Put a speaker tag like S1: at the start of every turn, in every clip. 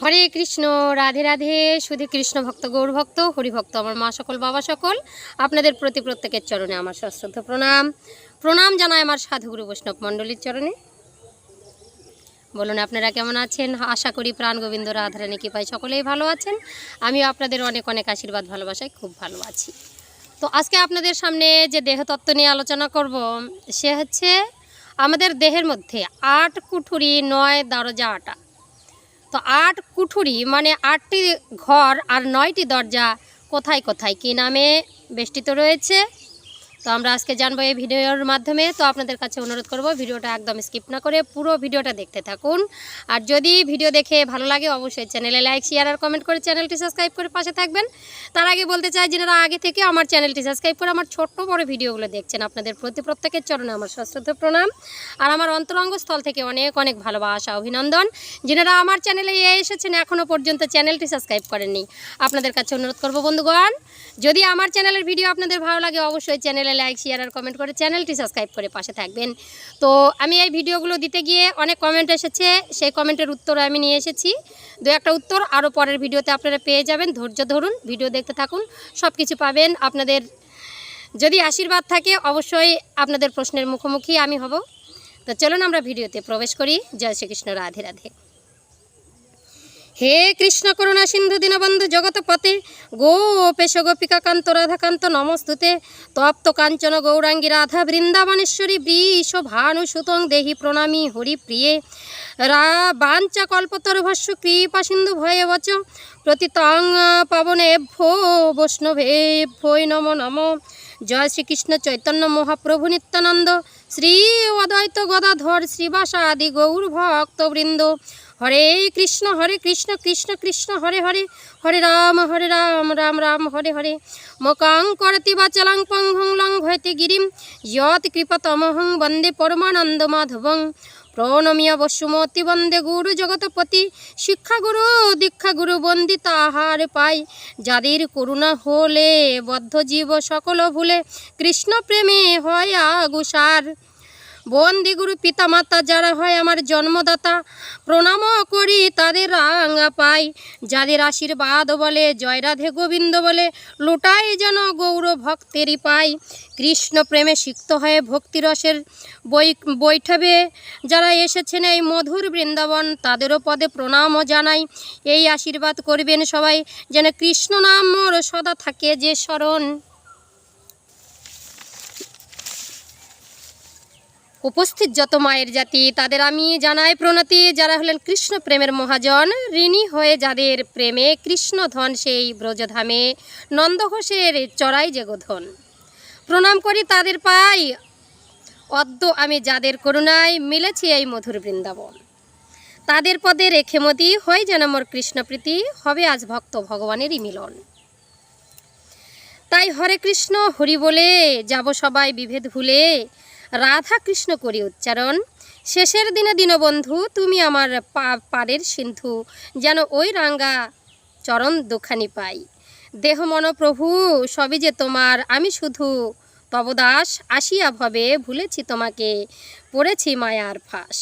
S1: হরে কৃষ্ণ রাধে রাধে শুধু কৃষ্ণ ভক্ত গৌর ভক্ত হরিভক্ত আমার মা সকল বাবা সকল আপনাদের প্রতি প্রত্যেকের চরণে আমার সশ্রদ্ধ প্রণাম প্রণাম জানায় আমার সাধুগুরু বৈষ্ণব মণ্ডলীর চরণে বলুন আপনারা কেমন আছেন আশা করি প্রাণ গোবিন্দ রাধারানী কৃপায় সকলেই ভালো আছেন আমিও আপনাদের অনেক অনেক আশীর্বাদ ভালোবাসায় খুব ভালো আছি তো আজকে আপনাদের সামনে যে দেহতত্ত্ব নিয়ে আলোচনা করব সে হচ্ছে আমাদের দেহের মধ্যে আট কুঠুরি নয় দরজা আটা তো আট কুঠুরি মানে আটটি ঘর আর নয়টি দরজা কোথায় কোথায় কি নামে বেষ্টিত রয়েছে তো আমরা আজকে জানবো এই ভিডিওর মাধ্যমে তো আপনাদের কাছে অনুরোধ করব ভিডিওটা একদম স্কিপ না করে পুরো ভিডিওটা দেখতে থাকুন আর যদি ভিডিও দেখে ভালো লাগে অবশ্যই চ্যানেলে লাইক শেয়ার আর কমেন্ট করে চ্যানেলটি সাবস্ক্রাইব করে পাশে থাকবেন তার আগে বলতে চাই যেনারা আগে থেকে আমার চ্যানেলটি সাবস্ক্রাইব করে আমার ছোট্ট বড় ভিডিওগুলো দেখছেন আপনাদের প্রতি প্রত্যেকের চরণে আমার সশ্রদ্ধ প্রণাম আর আমার অন্তরঙ্গ স্থল থেকে অনেক অনেক ভালোবাসা অভিনন্দন যেনারা আমার চ্যানেলে এসেছেন এখনও পর্যন্ত চ্যানেলটি সাবস্ক্রাইব করেননি আপনাদের কাছে অনুরোধ করব বন্ধুগণ যদি আমার চ্যানেলের ভিডিও আপনাদের ভালো লাগে অবশ্যই চ্যানেলে লাইক শেয়ার আর কমেন্ট করে চ্যানেলটি সাবস্ক্রাইব করে পাশে থাকবেন তো আমি এই ভিডিওগুলো দিতে গিয়ে অনেক কমেন্ট এসেছে সেই কমেন্টের উত্তর আমি নিয়ে এসেছি দু একটা উত্তর আরও পরের ভিডিওতে আপনারা পেয়ে যাবেন ধৈর্য ধরুন ভিডিও দেখতে থাকুন সব কিছু পাবেন আপনাদের যদি আশীর্বাদ থাকে অবশ্যই আপনাদের প্রশ্নের মুখোমুখি আমি হব তো চলুন আমরা ভিডিওতে প্রবেশ করি জয় শ্রীকৃষ্ণ রাধে রাধে হে কৃষ্ণ করুণা সিন্ধু দীনবন্ধু জগৎপতে গোপেশ গোপিকাকান্ত রাধাকান্ত নমস্তুতে তপ্ত কাঞ্চন গৌরাঙ্গী রাধা বৃন্দাবনেশ্বরী ভানু সুতং দেহি প্রণামী হরিপ্রিয়ে রা বাঞ্চা কল্পতরুভস্য কৃপা সিন্ধু ভয়ে বচ প্রতিতং বৈষ্ণভে বৈষ্ণবেভ্যই নম নম জয় শ্রীকৃষ্ণ চৈতন্য মহাপ্রভু নিত্যানন্দ শ্রী অদ্বৈত গদাধর শ্রীবাসাদি গৌর ভক্তবৃন্দ হরে কৃষ্ণ হরে কৃষ্ণ কৃষ্ণ কৃষ্ণ হরে হরে হরে রাম হরে রাম রাম রাম হরে হরে মকাং করতি বাচলাং পংহং লং ভয়তে গিরিম ইয়ৎ কৃপতমহং বন্দে পরমানন্দ মাধবং প্রণমিয়া বসুমতি বন্দে গুরু জগতপতি শিক্ষাগুরু দীক্ষাগুরু বন্দিতা আহার পাই যাদের করুণা হলে বদ্ধ জীব সকল ভুলে কৃষ্ণ প্রেমে হয় আগুসার বন্দিগুরু পিতামাতা যারা হয় আমার জন্মদাতা প্রণাম করি তাদের রাঙা পাই যাদের আশীর্বাদ বলে জয়রাধে গোবিন্দ বলে লোটাই যেন গৌর ভক্তেরই পাই কৃষ্ণ প্রেমে সিক্ত হয়ে ভক্তিরসের বৈ বৈঠবে যারা এসেছেন এই মধুর বৃন্দাবন তাদেরও পদে প্রণামও জানাই এই আশীর্বাদ করবেন সবাই যেন কৃষ্ণ নাম মোর সদা থাকে যে স্মরণ উপস্থিত যত মায়ের জাতি তাদের আমি জানাই প্রণতি যারা হলেন কৃষ্ণ প্রেমের মহাজন ঋণী হয়ে যাদের প্রেমে কৃষ্ণ ধন সেই ব্রজধামে নন্দঘোষের চড়াই যে গোধন প্রণাম করি তাদের পাই অদ্য আমি যাদের করুণায় মিলেছি এই মধুর বৃন্দাবন তাদের পদে রেখে মতি হয়ে যেন মোর কৃষ্ণপ্রীতি হবে আজ ভক্ত ভগবানেরই মিলন তাই হরে কৃষ্ণ হরি বলে যাব সবাই বিভেদ ভুলে রাধা কৃষ্ণ করি উচ্চারণ শেষের দিনে দীনবন্ধু তুমি আমার পাড়ের সিন্ধু যেন ওই রাঙ্গা চরণ দুখানি পাই দেহ মন প্রভু সবই যে তোমার আমি শুধু তবদাস আসিয়া ভবে ভুলেছি তোমাকে পড়েছি মায়ার ফাঁস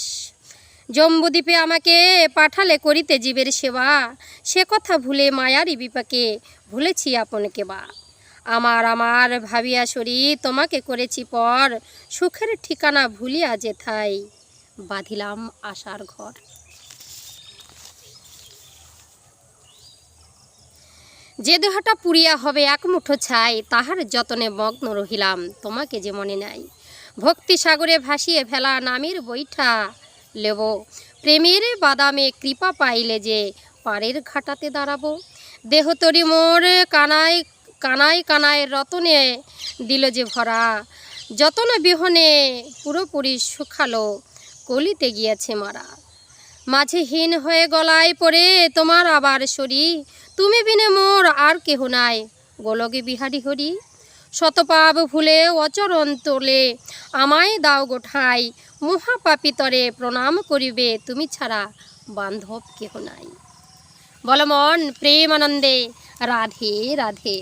S1: জম্বুদ্বীপে আমাকে পাঠালে করিতে জীবের সেবা সে কথা ভুলে মায়ারই বিপাকে ভুলেছি আপনকে বা আমার আমার ভাবিয়া সরি তোমাকে করেছি পর সুখের ঠিকানা ভুলিয়া যেথাই বাঁধিলাম আশার ঘর যে দেহটা পুরিয়া হবে এক মুঠো ছাই তাহার যতনে মগ্ন রহিলাম তোমাকে যে মনে নাই ভক্তি সাগরে ভাসিয়ে ফেলা নামের বৈঠা লেব প্রেমের বাদামে কৃপা পাইলে যে পাড়ের ঘাটাতে দাঁড়াবো দেহতরি মোর কানায় কানাই কানায় রতনে দিল যে ভরা যতন বিহনে পুরোপুরি শুখালো কলিতে গিয়েছে মারা মাঝে হীন হয়ে গলায় পড়ে তোমার আবার শরী তুমি বিনে মোর আর কেহ নাই গোলগে বিহারি হরি শতপাপ ভুলে অচরণ তোলে আমায় দাও গোঠাই মহাপাপিতরে প্রণাম করিবে তুমি ছাড়া বান্ধব কেহ নাই বলমন মন প্রেম আনন্দে রাধে রাধে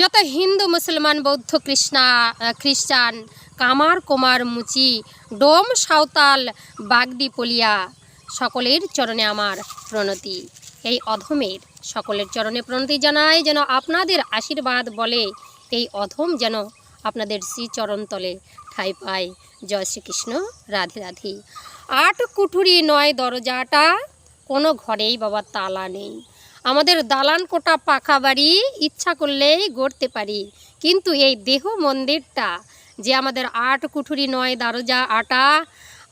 S1: যত হিন্দু মুসলমান বৌদ্ধ কৃষ্ণা খ্রিস্টান কামার কুমার মুচি ডোম সাঁওতাল বাগদি পলিয়া সকলের চরণে আমার প্রণতি এই অধমের সকলের চরণে প্রণতি জানায় যেন আপনাদের আশীর্বাদ বলে এই অধম যেন আপনাদের শ্রীচরণতলে ঠাই পায় জয় শ্রীকৃষ্ণ রাধে রাধে আট কুঠুরি নয় দরজাটা কোনো ঘরেই বাবা তালা নেই আমাদের দালান কোটা পাকা বাড়ি ইচ্ছা করলেই গড়তে পারি কিন্তু এই দেহ মন্দিরটা যে আমাদের আট কুঠুরি নয় দারোজা আটা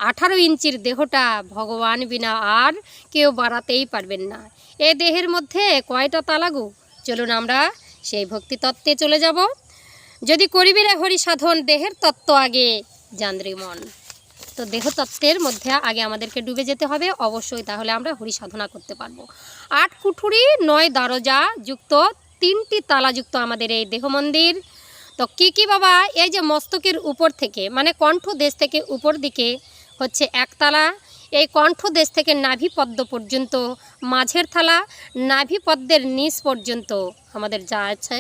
S1: আঠারো ইঞ্চির দেহটা ভগবান বিনা আর কেউ বাড়াতেই পারবেন না এ দেহের মধ্যে কয়টা তালাগু চলুন আমরা সেই ভক্তিতত্ত্বে চলে যাব যদি করিবিরা হরি সাধন দেহের তত্ত্ব আগে যান্দ্রিক মন তো দেহতত্ত্বের মধ্যে আগে আমাদেরকে ডুবে যেতে হবে অবশ্যই তাহলে আমরা হরি সাধনা করতে পারবো আট কুঠুরি নয় দরজা যুক্ত তিনটি তালাযুক্ত আমাদের এই দেহ মন্দির তো কী কী বাবা এই যে মস্তকের উপর থেকে মানে কণ্ঠ দেশ থেকে উপর দিকে হচ্ছে একতলা এই কণ্ঠ দেশ থেকে নাভি পদ্ম পর্যন্ত মাঝের থালা নাভি পদ্মের নিচ পর্যন্ত আমাদের যা আছে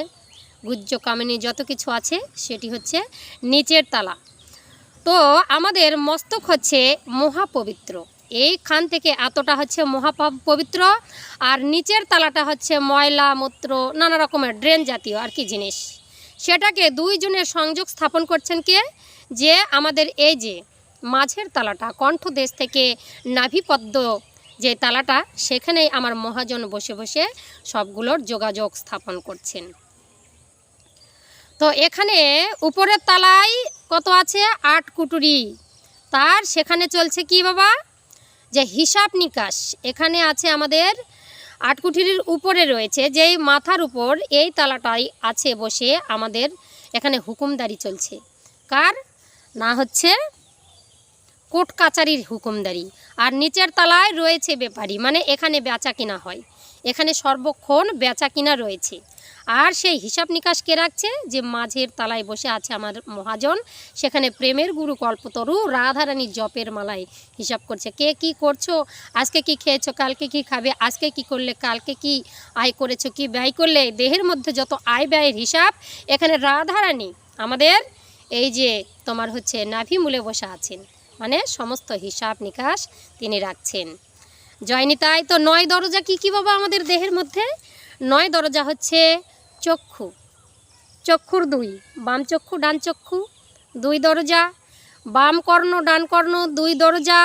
S1: গুজ্জ কামিনী যত কিছু আছে সেটি হচ্ছে নিচের তালা তো আমাদের মস্তক হচ্ছে মহাপবিত্র এইখান থেকে এতটা হচ্ছে মহাপ পবিত্র আর নিচের তালাটা হচ্ছে ময়লা মূত্র নানা রকমের ড্রেন জাতীয় আর কি জিনিস সেটাকে দুইজনের সংযোগ স্থাপন করছেন কে যে আমাদের এই যে মাঝের তালাটা কণ্ঠ দেশ থেকে নাভিপদ্ম যে তালাটা সেখানেই আমার মহাজন বসে বসে সবগুলোর যোগাযোগ স্থাপন করছেন তো এখানে উপরের তালায় কত আছে আট কুটুরি তার সেখানে চলছে কি বাবা যে হিসাব নিকাশ এখানে আছে আমাদের আট কুঠুরির উপরে রয়েছে যেই মাথার উপর এই তালাটাই আছে বসে আমাদের এখানে হুকুমদারি চলছে কার না হচ্ছে কোট কাচারির হুকুমদারি আর নিচের তালায় রয়েছে ব্যাপারী মানে এখানে বেচা কিনা হয় এখানে সর্বক্ষণ বেচা কিনা রয়েছে আর সেই হিসাব নিকাশ কে রাখছে যে মাঝের তালায় বসে আছে আমার মহাজন সেখানে প্রেমের গুরু কল্পতরু রাধারানী জপের মালায় হিসাব করছে কে কি করছো আজকে কি খেয়েছো কালকে কি খাবে আজকে কি করলে কালকে কি আয় করেছো কি ব্যয় করলে দেহের মধ্যে যত আয় ব্যয়ের হিসাব এখানে রাধারানী আমাদের এই যে তোমার হচ্ছে নাভি মূলে বসে আছেন মানে সমস্ত হিসাব নিকাশ তিনি রাখছেন জয়নি তাই তো নয় দরজা কি কি বাবা আমাদের দেহের মধ্যে নয় দরজা হচ্ছে চক্ষু চক্ষুর দুই বাম চক্ষু ডান চক্ষু দুই দরজা বাম কর্ণ ডান কর্ণ দুই দরজা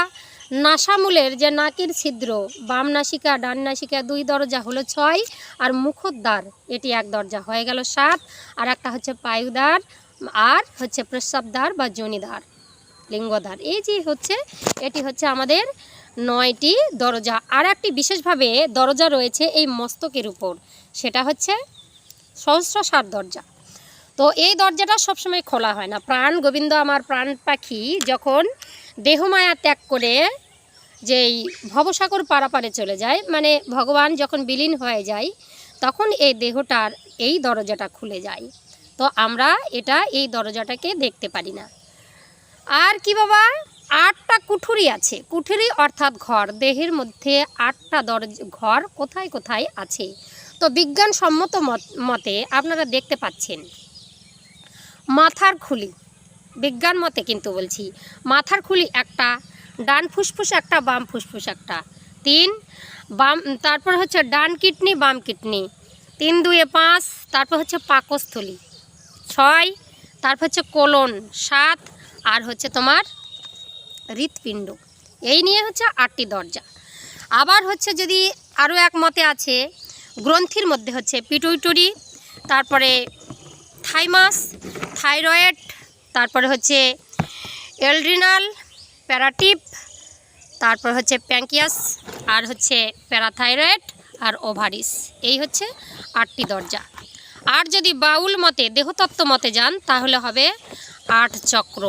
S1: নাসামূলের যে নাকের ছিদ্র বাম নাসিকা ডান নাসিকা দুই দরজা হলো ছয় আর মুখদ্বার এটি এক দরজা হয়ে গেল সাত আর একটা হচ্ছে পায়ুদার আর হচ্ছে প্রস্রাবদ্বার বা জনিদার লিঙ্গদ্বার এই যে হচ্ছে এটি হচ্ছে আমাদের নয়টি দরজা আর একটি বিশেষভাবে দরজা রয়েছে এই মস্তকের উপর সেটা হচ্ছে সহস্র সার দরজা তো এই দরজাটা সবসময় খোলা হয় না প্রাণ গোবিন্দ আমার প্রাণ পাখি যখন দেহমায়া ত্যাগ করে যেই ভবসাগর পারাপারে চলে যায় মানে ভগবান যখন বিলীন হয়ে যায় তখন এই দেহটার এই দরজাটা খুলে যায় তো আমরা এটা এই দরজাটাকে দেখতে পারি না আর কি বাবা আটটা কুঠুরি আছে কুঠুরি অর্থাৎ ঘর দেহের মধ্যে আটটা দরজা ঘর কোথায় কোথায় আছে তো বিজ্ঞানসম্মত মতে আপনারা দেখতে পাচ্ছেন মাথার খুলি বিজ্ঞান মতে কিন্তু বলছি মাথার খুলি একটা ডান ফুসফুস একটা বাম ফুসফুস একটা তিন বাম তারপর হচ্ছে ডান কিডনি বাম কিডনি তিন দুয়ে পাঁচ তারপর হচ্ছে পাকস্থলী ছয় তারপর হচ্ছে কোলন সাত আর হচ্ছে তোমার হৃৎপিণ্ড এই নিয়ে হচ্ছে আটটি দরজা আবার হচ্ছে যদি আরও এক মতে আছে গ্রন্থির মধ্যে হচ্ছে পিটুইটুরি তারপরে থাইমাস থাইরয়েড তারপরে হচ্ছে এলড্রিনাল প্যারাটিপ তারপর হচ্ছে প্যাঙ্কিয়াস আর হচ্ছে প্যারাথাইরয়েড আর ওভারিস এই হচ্ছে আটটি দরজা আর যদি বাউল মতে দেহতত্ত্ব মতে যান তাহলে হবে আট চক্র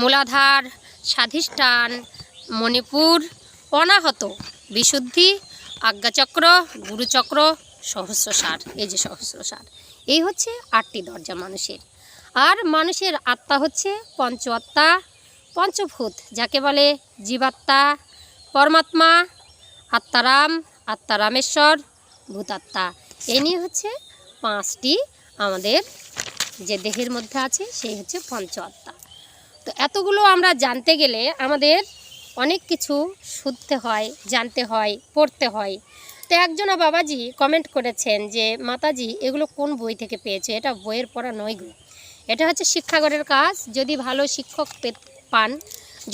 S1: মূলাধার স্বাধিষ্ঠান মণিপুর অনাহত বিশুদ্ধি আজ্ঞাচক্র গুরুচক্র সহস্র সার এই যে সহস্র সার এই হচ্ছে আটটি দরজা মানুষের আর মানুষের আত্মা হচ্ছে পঞ্চ আত্মা পঞ্চভূত যাকে বলে জীবাত্মা পরমাত্মা আত্মারাম আত্মারামেশ্বর ভূতাত্মা এ নিয়ে হচ্ছে পাঁচটি আমাদের যে দেহের মধ্যে আছে সেই হচ্ছে পঞ্চ আত্মা তো এতগুলো আমরা জানতে গেলে আমাদের অনেক কিছু শুনতে হয় জানতে হয় পড়তে হয় তো একজন বাবাজি কমেন্ট করেছেন যে মাতাজি এগুলো কোন বই থেকে পেয়েছে এটা বইয়ের পড়া নয় গো এটা হচ্ছে শিক্ষাগরের কাজ যদি ভালো শিক্ষক পান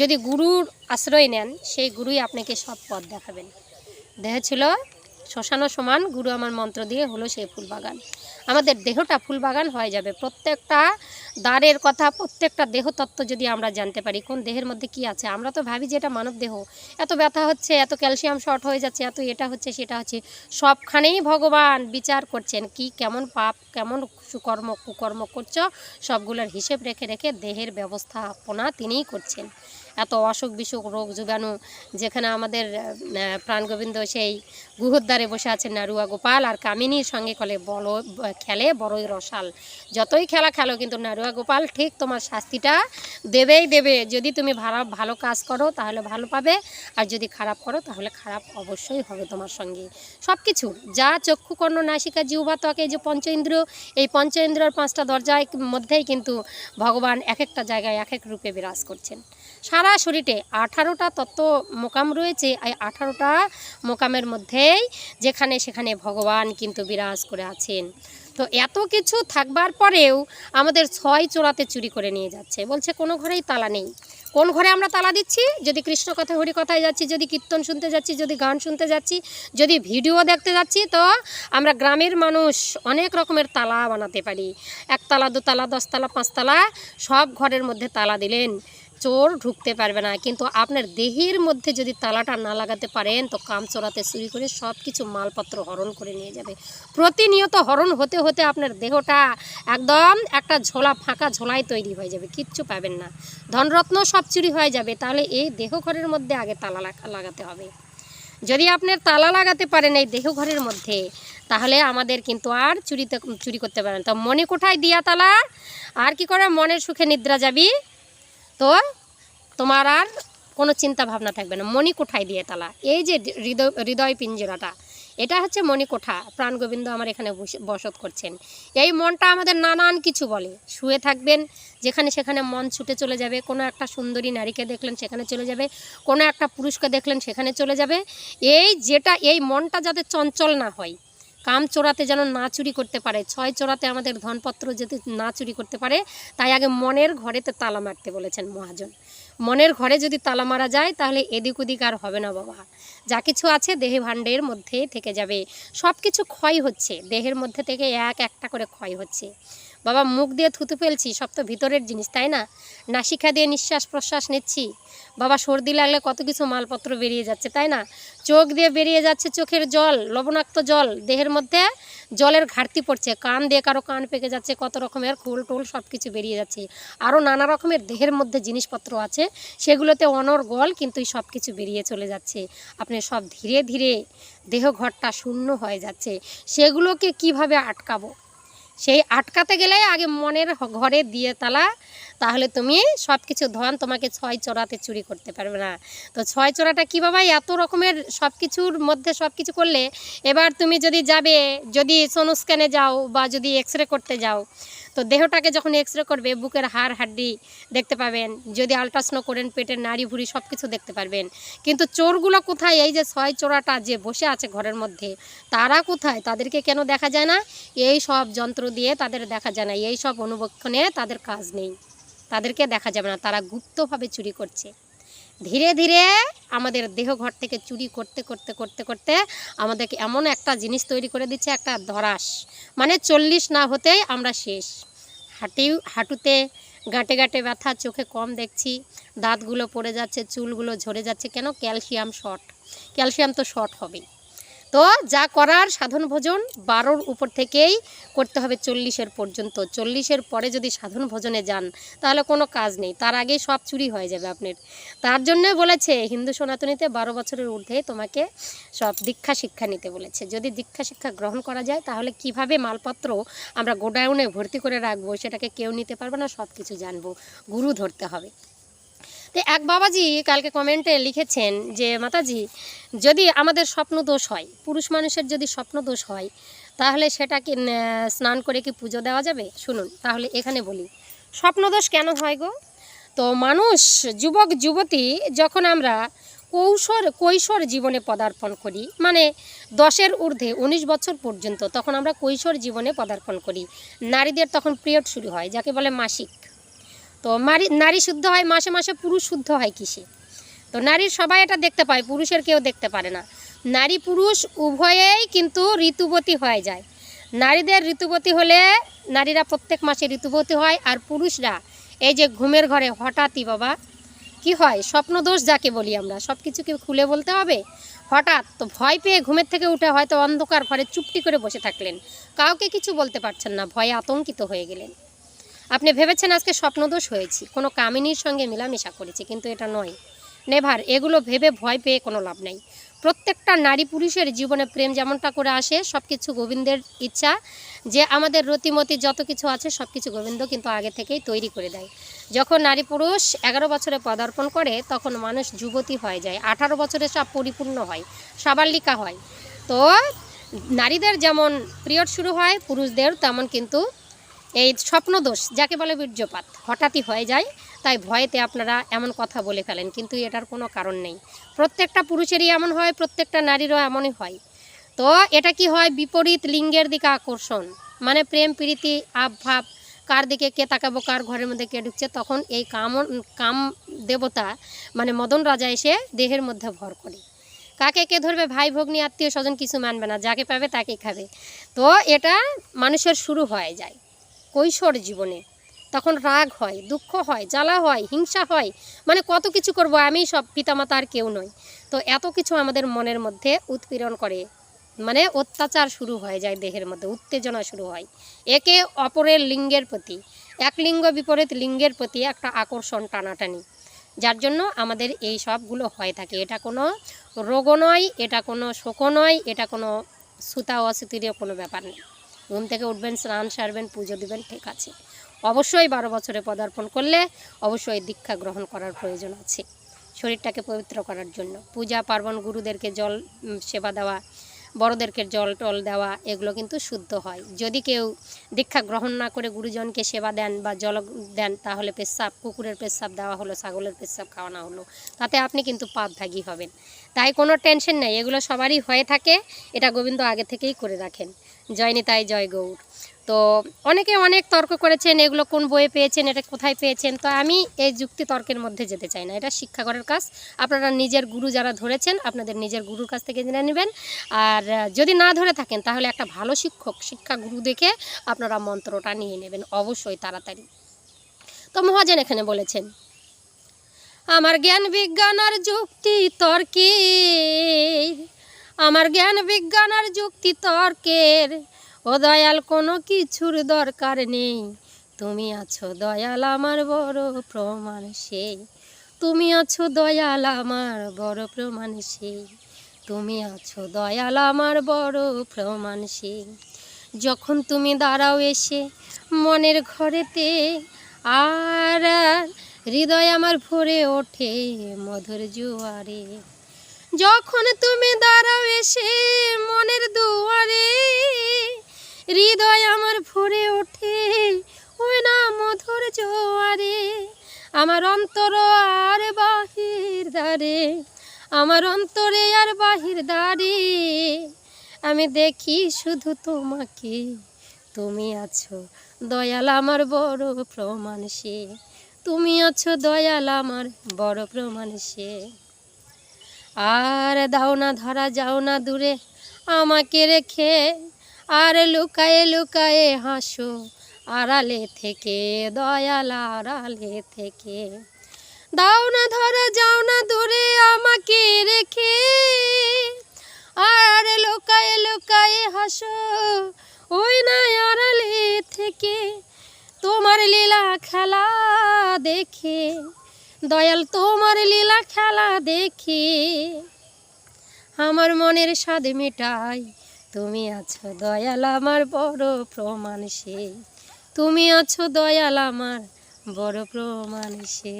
S1: যদি গুরুর আশ্রয় নেন সেই গুরুই আপনাকে সব পথ দেখাবেন দেখেছিল শ্মশানো সমান গুরু আমার মন্ত্র দিয়ে হলো সেই ফুলবাগান আমাদের দেহটা ফুলবাগান হয়ে যাবে প্রত্যেকটা দ্বারের কথা প্রত্যেকটা দেহতত্ত্ব যদি আমরা জানতে পারি কোন দেহের মধ্যে কি আছে আমরা তো ভাবি যে এটা মানব দেহ এত ব্যথা হচ্ছে এত ক্যালসিয়াম শর্ট হয়ে যাচ্ছে এত এটা হচ্ছে সেটা হচ্ছে সবখানেই ভগবান বিচার করছেন কি কেমন পাপ কেমন সুকর্ম কুকর্ম করছ সবগুলোর হিসেব রেখে রেখে দেহের ব্যবস্থাপনা তিনিই করছেন এত অসুখ বিসুখ রোগ জীবাণু যেখানে আমাদের প্রাণগোবিন্দ সেই গুহদ্বারে বসে আছেন নারুয়া গোপাল আর কামিনীর সঙ্গে কলে বল খেলে বড়ই রসাল যতই খেলা খেলো কিন্তু নারুয়া গোপাল ঠিক তোমার শাস্তিটা দেবেই দেবে যদি তুমি ভালো ভালো কাজ করো তাহলে ভালো পাবে আর যদি খারাপ করো তাহলে খারাপ অবশ্যই হবে তোমার সঙ্গে সব কিছু যা চক্ষু কর্ণ নাসিকা জিহবা ত্বকে যে পঞ্চ ইন্দ্রিয় এই পঞ্চ ইন্দ্রর পাঁচটা দরজায় মধ্যেই কিন্তু ভগবান এক একটা জায়গায় এক এক রূপে বিরাজ করছেন সারা সারা শরীরে আঠারোটা তত্ত্ব মোকাম রয়েছে এই আঠারোটা মোকামের মধ্যেই যেখানে সেখানে ভগবান কিন্তু বিরাজ করে আছেন তো এত কিছু থাকবার পরেও আমাদের ছয় চোরাতে চুরি করে নিয়ে যাচ্ছে বলছে কোনো ঘরেই তালা নেই কোন ঘরে আমরা তালা দিচ্ছি যদি কৃষ্ণ কথা হরি কথায় যাচ্ছি যদি কীর্তন শুনতে যাচ্ছি যদি গান শুনতে যাচ্ছি যদি ভিডিও দেখতে যাচ্ছি তো আমরা গ্রামের মানুষ অনেক রকমের তালা বানাতে পারি একতলা দোতলা দশতলা পাঁচতলা সব ঘরের মধ্যে তালা দিলেন চোর ঢুকতে পারবে না কিন্তু আপনার দেহের মধ্যে যদি তালাটা না লাগাতে পারেন তো কাম চোরাতে চুরি করে সব কিছু মালপত্র হরণ করে নিয়ে যাবে প্রতিনিয়ত হরণ হতে হতে আপনার দেহটা একদম একটা ঝোলা ফাঁকা ঝোলায় তৈরি হয়ে যাবে কিচ্ছু পাবেন না ধনরত্ন সব চুরি হয়ে যাবে তাহলে এই দেহ ঘরের মধ্যে আগে তালা লাগাতে হবে যদি আপনার তালা লাগাতে পারেন এই দেহ ঘরের মধ্যে তাহলে আমাদের কিন্তু আর চুরিতে চুরি করতে পারেন তো মনে কোঠায় দিয়া তালা আর কি করে মনের সুখে নিদ্রা যাবি তো তোমার আর কোনো চিন্তা ভাবনা থাকবে না মণিকোঠায় দিয়ে তালা এই যে হৃদয় হৃদয় পিঞ্জরাটা এটা হচ্ছে মণিকোঠা প্রাণগোবিন্দ আমার এখানে বসত করছেন এই মনটা আমাদের নানান কিছু বলে শুয়ে থাকবেন যেখানে সেখানে মন ছুটে চলে যাবে কোনো একটা সুন্দরী নারীকে দেখলেন সেখানে চলে যাবে কোনো একটা পুরুষকে দেখলেন সেখানে চলে যাবে এই যেটা এই মনটা যাতে চঞ্চল না হয় কাম চোরাতে যেন না চুরি করতে পারে ছয় চোরাতে আমাদের ধনপত্র যদি না চুরি করতে পারে তাই আগে মনের ঘরেতে তালা মারতে বলেছেন মহাজন মনের ঘরে যদি তালা মারা যায় তাহলে এদিক ওদিক আর হবে না বাবা যা কিছু আছে দেহে ভাণ্ডের মধ্যে থেকে যাবে সব কিছু ক্ষয় হচ্ছে দেহের মধ্যে থেকে এক একটা করে ক্ষয় হচ্ছে বাবা মুখ দিয়ে থুতু ফেলছি সব তো ভিতরের জিনিস তাই না শিক্ষা দিয়ে নিঃশ্বাস প্রশ্বাস নিচ্ছি বাবা সর্দি লাগলে কত কিছু মালপত্র বেরিয়ে যাচ্ছে তাই না চোখ দিয়ে বেরিয়ে যাচ্ছে চোখের জল লবণাক্ত জল দেহের মধ্যে জলের ঘাটতি পড়ছে কান দিয়ে কারো কান পেকে যাচ্ছে কত রকমের খোল টোল সব কিছু বেরিয়ে যাচ্ছে আরও নানা রকমের দেহের মধ্যে জিনিসপত্র আছে সেগুলোতে গল কিন্তু সব কিছু বেরিয়ে চলে যাচ্ছে আপনি সব ধীরে ধীরে দেহ ঘরটা শূন্য হয়ে যাচ্ছে সেগুলোকে কিভাবে আটকাবো সেই আটকাতে গেলে আগে মনের ঘরে দিয়ে তালা তাহলে তুমি সব কিছু ধন তোমাকে ছয় চোরাতে চুরি করতে পারবে না তো ছয় চোরাটা কী বাবা এত রকমের সব কিছুর মধ্যে সব কিছু করলে এবার তুমি যদি যাবে যদি স্ক্যানে যাও বা যদি এক্স রে করতে যাও তো দেহটাকে যখন এক্স রে করবে বুকের হাড় হাড্ডি দেখতে পাবেন যদি আলট্রাসনো করেন পেটের নাড়ি ভুড়ি সব কিছু দেখতে পারবেন কিন্তু চোরগুলো কোথায় এই যে ছয় চোরাটা যে বসে আছে ঘরের মধ্যে তারা কোথায় তাদেরকে কেন দেখা যায় না এই সব যন্ত্র দিয়ে তাদের দেখা যায় না এই সব অনুবক্ষণে তাদের কাজ নেই তাদেরকে দেখা যাবে না তারা গুপ্তভাবে চুরি করছে ধীরে ধীরে আমাদের দেহ ঘর থেকে চুরি করতে করতে করতে করতে আমাদেরকে এমন একটা জিনিস তৈরি করে দিচ্ছে একটা ধরাস মানে চল্লিশ না হতেই আমরা শেষ হাঁটি হাঁটুতে গাঁটে গাঁটে ব্যথা চোখে কম দেখছি দাঁতগুলো পড়ে যাচ্ছে চুলগুলো ঝরে যাচ্ছে কেন ক্যালসিয়াম শর্ট ক্যালসিয়াম তো শর্ট হবেই তো যা করার সাধন ভোজন বারোর উপর থেকেই করতে হবে চল্লিশের পর্যন্ত চল্লিশের পরে যদি সাধন ভোজনে যান তাহলে কোনো কাজ নেই তার আগেই সব চুরি হয়ে যাবে আপনার তার জন্যে বলেছে হিন্দু সনাতনীতে বারো বছরের ঊর্ধ্বে তোমাকে সব দীক্ষা শিক্ষা নিতে বলেছে যদি দীক্ষা শিক্ষা গ্রহণ করা যায় তাহলে কিভাবে মালপত্র আমরা গোডাউনে ভর্তি করে রাখবো সেটাকে কেউ নিতে পারবে না সব কিছু জানবো গুরু ধরতে হবে তো এক বাবাজি কালকে কমেন্টে লিখেছেন যে মাতাজি যদি আমাদের স্বপ্ন দোষ হয় পুরুষ মানুষের যদি স্বপ্ন দোষ হয় তাহলে সেটাকে স্নান করে কি পুজো দেওয়া যাবে শুনুন তাহলে এখানে বলি স্বপ্নদোষ কেন হয় গো তো মানুষ যুবক যুবতী যখন আমরা কৌশোর কৈশোর জীবনে পদার্পণ করি মানে দশের ঊর্ধ্বে ১৯ বছর পর্যন্ত তখন আমরা কৈশোর জীবনে পদার্পণ করি নারীদের তখন পিরিয়ড শুরু হয় যাকে বলে মাসিক তো নারী নারী শুদ্ধ হয় মাসে মাসে পুরুষ শুদ্ধ হয় কিসে তো নারীর সবাই এটা দেখতে পায় পুরুষের কেউ দেখতে পারে না নারী পুরুষ উভয়েই কিন্তু ঋতুবতী হয়ে যায় নারীদের ঋতুবতী হলে নারীরা প্রত্যেক মাসে ঋতুবতী হয় আর পুরুষরা এই যে ঘুমের ঘরে হঠাৎই বাবা কি হয় স্বপ্নদোষ যাকে বলি আমরা সব কিছুকে খুলে বলতে হবে হঠাৎ তো ভয় পেয়ে ঘুমের থেকে উঠে হয়তো অন্ধকার ঘরে চুপটি করে বসে থাকলেন কাউকে কিছু বলতে পারছেন না ভয়ে আতঙ্কিত হয়ে গেলেন আপনি ভেবেছেন আজকে স্বপ্নদোষ হয়েছি কোনো কামিনীর সঙ্গে মেলামেশা করেছি কিন্তু এটা নয় নেভার এগুলো ভেবে ভয় পেয়ে কোনো লাভ নাই প্রত্যেকটা নারী পুরুষের জীবনে প্রেম যেমনটা করে আসে সব কিছু গোবিন্দের ইচ্ছা যে আমাদের রতিমতি যত কিছু আছে সব কিছু গোবিন্দ কিন্তু আগে থেকেই তৈরি করে দেয় যখন নারী পুরুষ এগারো বছরে পদার্পণ করে তখন মানুষ যুবতী হয়ে যায় আঠারো বছরে সব পরিপূর্ণ হয় সাবাল্লিকা হয় তো নারীদের যেমন পিরিয়ড শুরু হয় পুরুষদের তেমন কিন্তু এই স্বপ্নদোষ যাকে বলে বীর্যপাত হঠাৎই হয়ে যায় তাই ভয়েতে আপনারা এমন কথা বলে ফেলেন কিন্তু এটার কোনো কারণ নেই প্রত্যেকটা পুরুষেরই এমন হয় প্রত্যেকটা নারীরও এমনই হয় তো এটা কি হয় বিপরীত লিঙ্গের দিকে আকর্ষণ মানে প্রেম প্রীতি আভাব কার দিকে কে তাকাবো কার ঘরের মধ্যে কে ঢুকছে তখন এই কাম কাম দেবতা মানে মদন রাজা এসে দেহের মধ্যে ভর করে কাকে কে ধরবে ভাই ভগ্নি আত্মীয় স্বজন কিছু মানবে না যাকে পাবে তাকেই খাবে তো এটা মানুষের শুরু হয়ে যায় কৈশোর জীবনে তখন রাগ হয় দুঃখ হয় জ্বালা হয় হিংসা হয় মানে কত কিছু করব আমি সব পিতামাতা আর কেউ নয় তো এত কিছু আমাদের মনের মধ্যে উৎপীড়ন করে মানে অত্যাচার শুরু হয়ে যায় দেহের মধ্যে উত্তেজনা শুরু হয় একে অপরের লিঙ্গের প্রতি এক লিঙ্গ বিপরীত লিঙ্গের প্রতি একটা আকর্ষণ টানাটানি যার জন্য আমাদের এই সবগুলো হয়ে থাকে এটা কোনো রোগও নয় এটা কোনো শোকও নয় এটা কোনো সুতা অসুতিরও কোনো ব্যাপার নেই ঘুম থেকে উঠবেন স্নান সারবেন পুজো দেবেন ঠিক আছে অবশ্যই বারো বছরে পদার্পণ করলে অবশ্যই দীক্ষা গ্রহণ করার প্রয়োজন আছে শরীরটাকে পবিত্র করার জন্য পূজা পার্বণ গুরুদেরকে জল সেবা দেওয়া বড়দেরকে জল টল দেওয়া এগুলো কিন্তু শুদ্ধ হয় যদি কেউ দীক্ষা গ্রহণ না করে গুরুজনকে সেবা দেন বা জল দেন তাহলে পেশাব কুকুরের পেশাব দেওয়া হলো ছাগলের পেশাব খাওয়ানো হলো তাতে আপনি কিন্তু পাপভাগী হবেন তাই কোনো টেনশন নেই এগুলো সবারই হয়ে থাকে এটা গোবিন্দ আগে থেকেই করে রাখেন জয় নিতাই জয় গৌর তো অনেকে অনেক তর্ক করেছেন এগুলো কোন বইয়ে পেয়েছেন এটা কোথায় পেয়েছেন তো আমি এই যুক্তি তর্কের মধ্যে যেতে চাই না এটা শিক্ষাগরের কাজ আপনারা নিজের গুরু যারা ধরেছেন আপনাদের নিজের গুরুর কাছ থেকে জেনে নেবেন আর যদি না ধরে থাকেন তাহলে একটা ভালো শিক্ষক শিক্ষা গুরু দেখে আপনারা মন্ত্রটা নিয়ে নেবেন অবশ্যই তাড়াতাড়ি তো মহাজন এখানে বলেছেন আমার জ্ঞান বিজ্ঞান আর যুক্তি তর্কি আমার জ্ঞান বিজ্ঞান আর যুক্তি তর্কের ও দয়াল কোনো কিছুর দরকার নেই তুমি আছো দয়াল আমার বড় প্রমাণ সেই তুমি আছো দয়াল আমার বড় প্রমাণ সেই তুমি আছো দয়াল আমার বড় প্রমাণ সেই যখন তুমি দাঁড়াও এসে মনের ঘরেতে আর হৃদয় আমার ভরে ওঠে মধুর জোয়ারে যখন তুমি দাঁড়াও এসে মনের দুয়ারে হৃদয় আমার ভরে ওঠে ওই না মধুর জোয়ারে আমার অন্তর আর বাহির দাঁড়ে আমার অন্তরে আর বাহির দাঁড়ে আমি দেখি শুধু তোমাকে তুমি আছো দয়াল আমার বড় প্রমাণ সে তুমি আছো দয়াল আমার বড় প্রমাণ সে আর দাও না ধরা যাও না দূরে আমাকে রেখে আর লুকায়ে লুকায়ে হাসো আড়ালে থেকে দয়াল আড়ালে থেকে দাও না ধরা যাও না দূরে আমাকে রেখে আর লুকায়ে লুকায়ে হাসো ওই না আড়ালে থেকে তোমার লীলা খেলা দেখে দয়াল তোমার লীলা খেলা দেখি আমার মনের স্বাদ মেটাই তুমি আছো দয়াল আমার বড় প্রমাণ সে তুমি আছো দয়াল আমার বড় প্রমাণ সে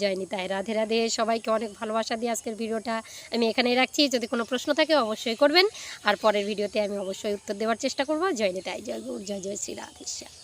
S1: জয়নি তাই রাধে রাধে সবাইকে অনেক ভালোবাসা দিয়ে আজকের ভিডিওটা আমি এখানেই রাখছি যদি কোনো প্রশ্ন থাকে অবশ্যই করবেন আর পরের ভিডিওতে আমি অবশ্যই উত্তর দেওয়ার চেষ্টা করবো জয়নি তাই জয় জয় জয় শ্রী রাধেশ্যাম